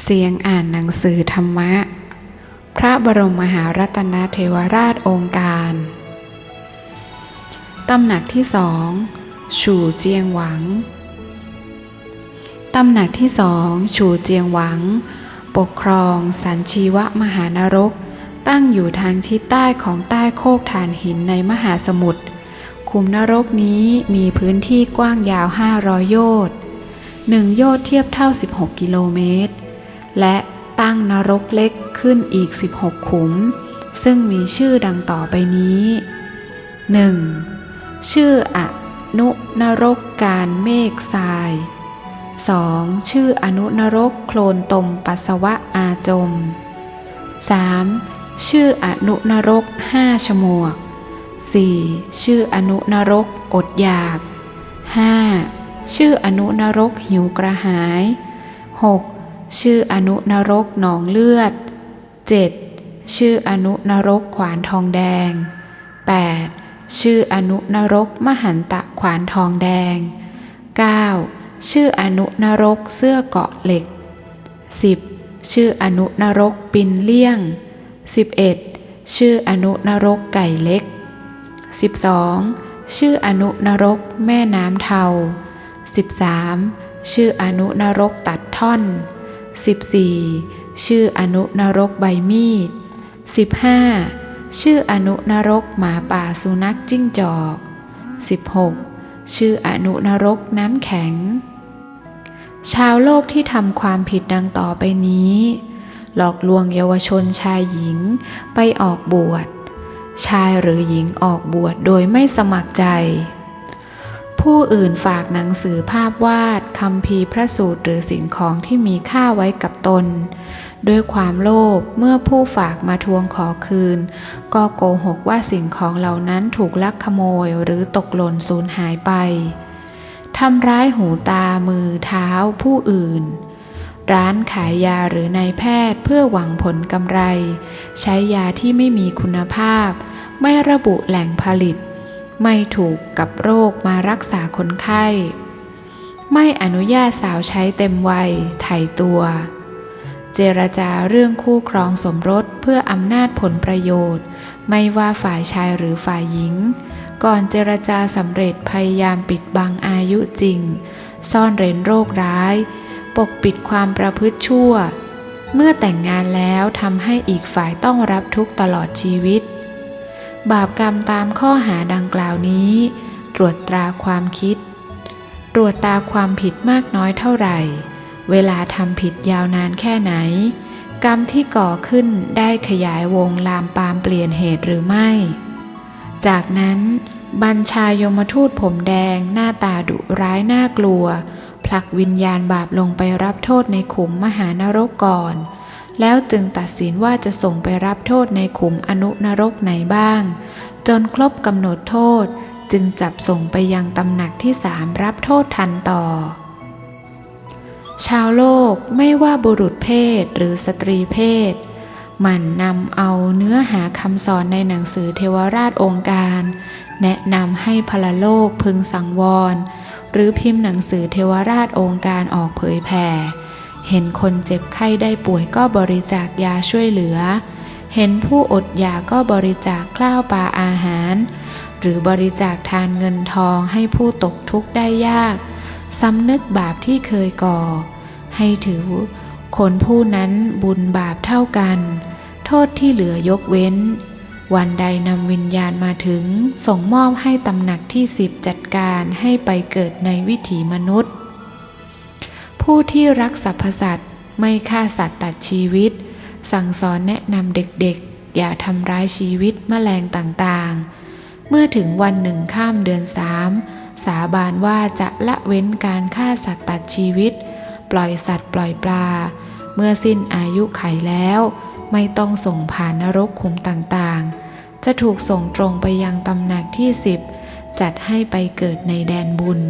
เสียงอ่านหนังสือธรรมะ พระบรมมหารัตนเทวราชองค์การ ตำหนักที่สองชูเจียงหวัง ตำหนักที่สองชูเจียงหวัง ปกครองสันชีวมหานรก ตั้งอยู่ทางทิศใต้ของใต้โคกฐานหินในมหาสมุทร คุมนรกนี้มีพื้นที่กว้างยาว 500 โยชน์หนึ่งโยชน์เทียบเท่า 16 กิโลเมตร และตั้งนรกเล็กขึ้นอีก 16 ขุม ซึ่งมีชื่อดังต่อไปนี้ 1. ชื่ออนุนรกการเมฆทราย 2. ชื่ออนุนรกโคลนตมปัสสาวะอาจม 3. ชื่ออนุนรกห้าฉมวก 4. ชื่ออนุนรกอดอยาก 5. ชื่ออนุนรกหิวกระหาย 6. ชื่ออนุนรกหนองเลือด 7. ชื่ออนุนรกขวานทองแดง 8. ชื่ออนุนรกมหันตะขวานทองแดง 9. ชื่ออนุนรกเสื้อเกาะเหล็ก 10. ชื่ออนุนรกปินเลี่ยง 11. ชื่ออนุนรกไก่เล็ก 12. ชื่ออนุนรกแม่น้ำเทา 13. ชื่ออนุนรกตัดท่อน 14. ชื่ออนุนรกใบมีด 15. ชื่ออนุนรกหมาป่าสุนัขจิ้งจอก 16. ชื่ออนุนรกน้ำแข็ง ชาวโลกที่ทำความผิดดังต่อไปนี้ หลอกลวงเยาวชนชายหญิงไปออกบวช ชายหรือหญิงออกบวชโดยไม่สมัครใจ ผู้อื่นฝากหนังสือภาพวาดคำพีพระสูตรหรือสิ่งของที่มีค่าไว้กับตน ด้วยความโลภเมื่อผู้ฝากมาทวงขอคืน ก็โกหกว่าสิ่งของเหล่านั้นถูกลักขโมยหรือตกหล่นสูญหายไปทำร้ายหูตามือเท้าผู้อื่น ร้านขายยาหรือนายแพทย์เพื่อหวังผลกำไร ใช้ยาที่ไม่มีคุณภาพ ไม่ระบุแหล่งผลิต ไม่ถูกกับโรคมารักษาคนไข้ ไม่อนุญาตสาวใช้เต็มวัยไถ่ตัว เจรจาเรื่องคู่ครองสมรสเพื่ออำนาจผลประโยชน์ ไม่ว่าฝ่ายชายหรือฝ่ายหญิง ก่อนเจรจาสำเร็จพยายามปิดบังอายุจริง ซ่อนเร้นโรคร้าย ปกปิดความประพฤติชั่ว เมื่อแต่งงานแล้วทำให้อีกฝ่ายต้องรับทุกข์ตลอดชีวิต บาปกรรมตามข้อหาดังกล่าวนี้ ตรวจตราความคิด ตรวจตาความผิดมากน้อยเท่าไหร่ เวลาทำผิดยาวนานแค่ไหน กรรมที่ก่อขึ้นได้ขยายวงลามปามเปลี่ยนเหตุหรือไม่ จากนั้น บัญชายมทูตผมแดงหน้าตาดุร้ายน่ากลัว ผลักวิญญาณบาปลงไปรับโทษในขุมมหานรกก่อน แล้วจึงตัดสินว่าจะส่งไปรับโทษในขุมอนุนรกไหนบ้าง จนครบกำหนดโทษจึงจับส่งไปยังตำหนักที่สามรับโทษทันต่อ ชาวโลกไม่ว่าบุรุษเพศหรือสตรีเพศ มันนำเอาเนื้อหาคำสอนในหนังสือเทวราชองค์การ แนะนำให้พลโลกพึงสังวร หรือพิมพ์หนังสือเทวราชองค์การออกเผยแผ่ เห็นคนเจ็บไข้ได้ป่วยก็บริจาคยาช่วยเหลือ เห็นผู้อดอยากก็บริจาคข้าวปลาอาหาร หรือบริจาคทานเงินทองให้ผู้ตกทุกข์ได้ยากสำนึกบาปที่เคยก่อ ให้ถือ คนผู้นั้นบุญบาปเท่ากัน โทษที่เหลือยกเว้น วันใดนำวิญญาณมาถึง ส่งมอบให้ตำหนักที่สิบจัดการให้ไปเกิดในวิถีมนุษย์ ผู้ที่รักสรรพสัตว์ไม่ฆ่าสัตว์ตัดชีวิต สั่งสอนแนะนำเด็กๆ อย่าทำร้ายชีวิตแมลงต่างๆ เมื่อถึงวันหนึ่งข้ามเดือนสามสาบานว่าจะละเว้นการฆ่าสัตว์ตัดชีวิต ปล่อยสัตว์ปล่อยปลา เมื่อสิ้นอายุไขแล้ว ไม่ต้องส่งผ่านนรกขุมต่างๆ จะถูกส่งตรงไปยังตำหนักที่สิบจัดให้ไปเกิดในแดนบุญ